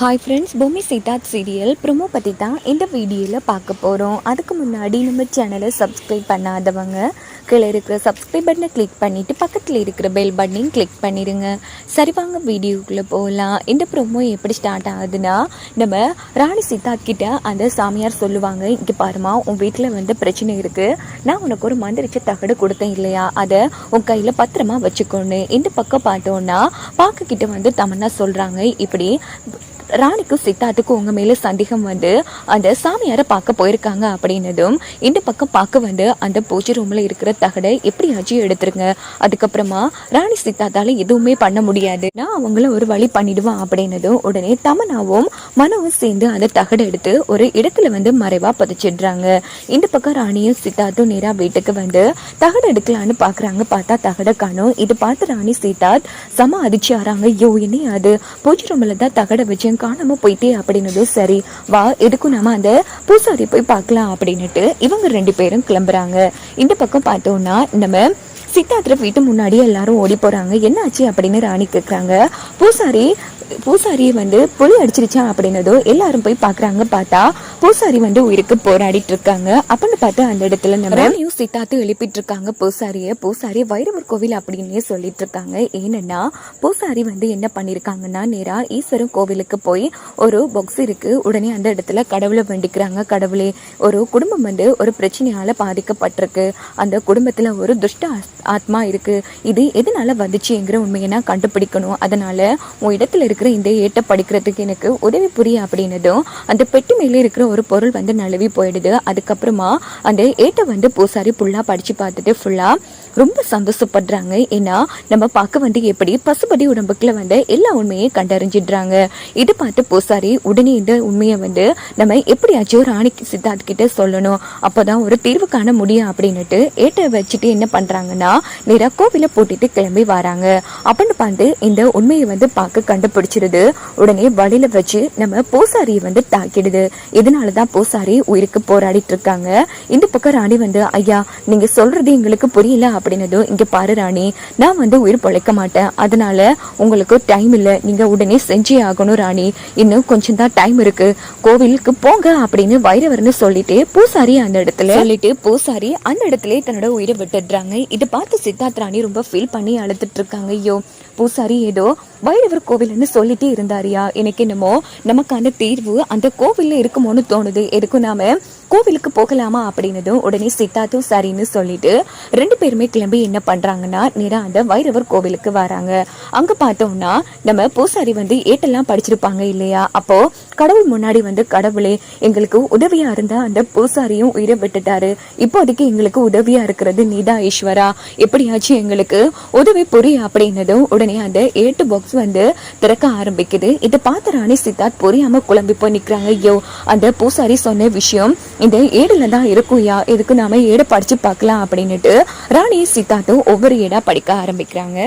Hi friends பூமி சீதாத் serial promo பற்றி தான் இந்த வீடியோவில் பார்க்க போகிறோம் அதுக்கு முன்னாடி நம்ம சேனலை சப்ஸ்கிரைப் பண்ணாதவங்க கீழே இருக்கிற சப்ஸ்கிரைப் பட்டனை கிளிக் பண்ணிவிட்டு பக்கத்தில் இருக்கிற பெல் பட்டனையும் கிளிக் பண்ணிடுங்க. சரி வாங்க வீடியோக்குள்ளே போகலாம். இந்த ப்ரொமோ எப்படி ஸ்டார்ட் ஆகுதுன்னா நம்ம ராணி சித்தார்த் கிட்ட அந்த சாமியார் சொல்லுவாங்க இங்கே பாருமா உன் வீட்டில் வந்து பிரச்சனை இருக்குது நான் உனக்கு ஒரு மந்திரிச்ச தகடு கொடுத்தேன் இல்லையா? அதை உன் கையில் பத்திரமா வச்சுக்கோன்னு. இந்த பக்கம் பார்த்தோன்னா பாக்க கிட்ட வந்து தமன்னா சொல்கிறாங்க இப்படி ராணிக்கும் சித்தார்த்துக்கும் உங்க மேல சந்தேகம் வந்து அந்த சாமியாரை பார்க்க போயிருக்காங்க அப்படின்னதும் இந்த பக்கம் பார்க்க வந்து அந்த பூஜை ரூம்ல இருக்கிற தகடை எப்படியாச்சும் எடுத்துருங்க? அதுக்கப்புறமா ராணி சித்தார்த்தால எதுவுமே பண்ண முடியாது. நான் அவங்கள ஒரு வழி பண்ணிடுவான் அப்படின்னதும் உடனே தமனாவும் மனவும் சேர்ந்து அந்த தகடை எடுத்து ஒரு இடத்துல வந்து மறைவா பதிச்சிடுறாங்க. இந்த பக்கம் ராணியும் சித்தார்த்தும் நேரா வீட்டுக்கு வந்து தகடை எடுக்கலான்னு பாக்குறாங்க. பார்த்தா தகடை காணும். இது பார்த்து ராணி சித்தார்த் சம அதிர்ச்சி ஆறாங்க ஐயோ என்ன அது? பூஜை ரூம்ல தான் தகடை வச்சு காணாம போயிட்டே அப்படின்னதும் சரி. வா எதுக்கும் நாம அந்த பூசாரி போய் பார்க்கலாம் அப்படின்னுட்டு இவங்க ரெண்டு பேரும் கிளம்புறாங்க. இந்த பக்கம் பார்த்தோம்னா நம்ம சித்தார்த்த வீட்டு முன்னாடி எல்லாரும் ஓடி போறாங்க. என்ன ஆச்சு அப்படின்னு ராணி கேக்குறாங்க. பூசாரி பூசாரியை வந்து புலி அடிச்சிருச்சா அப்படின்னதோ எல்லாரும் போய் பாக்குறாங்க பார்த்தா பூசாரி வந்து உயிருக்கு போராடிட்டு இருக்காங்க அப்படின்னு பார்த்து அந்த இடத்துல நம்ம சித்தாத்து எழுப்பிட்டு இருக்காங்க பூசாரிய. பூசாரி வைரவர் கோவில் அப்படின்னே சொல்லிட்டு இருக்காங்க ஏன்னா பூசாரி வந்து என்ன பண்ணிருக்காங்கன்னா நேரா ஈஸ்வரன் கோவிலுக்கு போய் ஒரு பாக்ஸ் இருக்கு. உடனே அந்த இடத்துல கடவுளை வேண்டிக்கிறாங்க. கடவுளே ஒரு குடும்பம் வந்து ஒரு பிரச்சனையால பாதிக்கப்பட்டிருக்கு. அந்த குடும்பத்துல ஒரு துஷ்ட ஆத்- ஆத்மா இருக்கு. இது எதனால வந்துச்சுங்கிற உண்மையை நான் கண்டுபிடிக்கணும். அதனால உன் இடத்துல இருக்கிற இந்த ஏட்டை படிக்கிறதுக்கு எனக்கு உதவி புரிய அப்படின்னதும் அந்த பெட்டி மேலே இருக்கிற ஒரு பொருள் வந்து நழுவி போயிடுது. அதுக்கப்புறமா அந்த ஏட்டை வந்து பூசாரி ஃபுல்லாக படித்து பார்த்துட்டு ஃபுல்லாக ரொம்ப சந்தோஷப்படுறாங்க. ஏன்னா நம்ம பார்க்க வந்து எப்படி பசுபடி உடம்புக்குள்ள வந்து எல்லா உண்மையும் கண்டறிஞ்சிடுறாங்க. இது பார்த்து பூசாரி உடனே இந்த உண்மையை வந்து நம்ம எப்படியாச்சும் ராணி சித்தார்த் கிட்ட சொல்லணும். அப்போதான் ஒரு தீர்வு காண முடியும் அப்படின்னுட்டு ஏட்டை வச்சுட்டு என்ன பண்ணுறாங்கன்னா நேரா கோவிலை போட்டுட்டு கிளம்பி வராங்க. அப்படின்னு பார்த்து இந்த உண்மையை வந்து பார்க்க பிடிச்சிருது. உடனே வழியில வச்சு நம்ம பூசாரியை வந்து தாக்கிடுது. இதனாலதான் பூசாரி உயிருக்கு போராடிட்டு இருக்காங்க இந்த பக்கம் ராணி வந்து ஐயா நீங்க சொல்றது எங்களுக்கு புரியல அப்படின்னதும் இங்க பாரு ராணி நான் வந்து உயிர் பொழைக்க மாட்டேன். அதனால உங்களுக்கு டைம் இல்ல. நீங்க உடனே செஞ்சே ஆகணும் ராணி. இன்னும் கொஞ்சம் தான் டைம் இருக்கு. கோவிலுக்கு போங்க அப்படின்னு வைரவர்னு சொல்லிட்டு பூசாரி அந்த இடத்துல சொல்லிட்டு பூசாரி அந்த இடத்துல தன்னோட உயிரை விட்டுடுறாங்க. இதை பார்த்து சித்தார்த் ராணி ரொம்ப ஃபீல் பண்ணி அழுத்துட்டு இருக்காங்க ஐயோ பூசாரி ஏதோ வைரவர் கோவில்னு சொல்லிட்டே இருந்தாரியா? எனக்கு என்னமோ நமக்கான தீர்வு அந்த கோவில்ல இருக்குமோன்னு தோணுது. எதுக்கும் நாம கோவிலுக்கு போகலாமா அப்படின்னதும் உடனே சித்தார்த்தும் சரின்னு சொல்லிட்டு ரெண்டு பேருமே கிளம்பி என்ன பண்றாங்கன்னா நேரா அந்த வைரவர் கோவிலுக்கு வராங்க. அங்க பார்த்தோம்னா நம்ம பூசாரி வந்து ஏட்டெல்லாம் படிச்சிருப்பாங்க இல்லையா? அப்போ கடவுள் முன்னாடி வந்து கடவுளே எங்களுக்கு உதவியா இருந்தா அந்த பூசாரியும் உயிரை விட்டுட்டாரு. இப்போதைக்கு எங்களுக்கு உதவியா இருக்கிறது நீதா ஈஸ்வரா. எப்படியாச்சும் எங்களுக்கு உதவி புரிய அப்படின்னதும் உடனே அந்த ஏட்டு பாக்ஸ் வந்து திறக்க ஆரம்பிக்குது. இதை பார்த்த ராணி சித்தார்த் புரியாம குழம்பி போய் நிக்கிறாங்க. ஐயோ அந்த பூசாரி சொன்ன விஷயம் இந்த ஏடுல தான் இருக்கும்யா. எதுக்கு நாம ஏடை படிச்சு பார்க்கலாம் அப்படின்னுட்டு ராணி சித்தார்த்தும் ஒவ்வொரு ஏடா படிக்க ஆரம்பிக்கிறாங்க.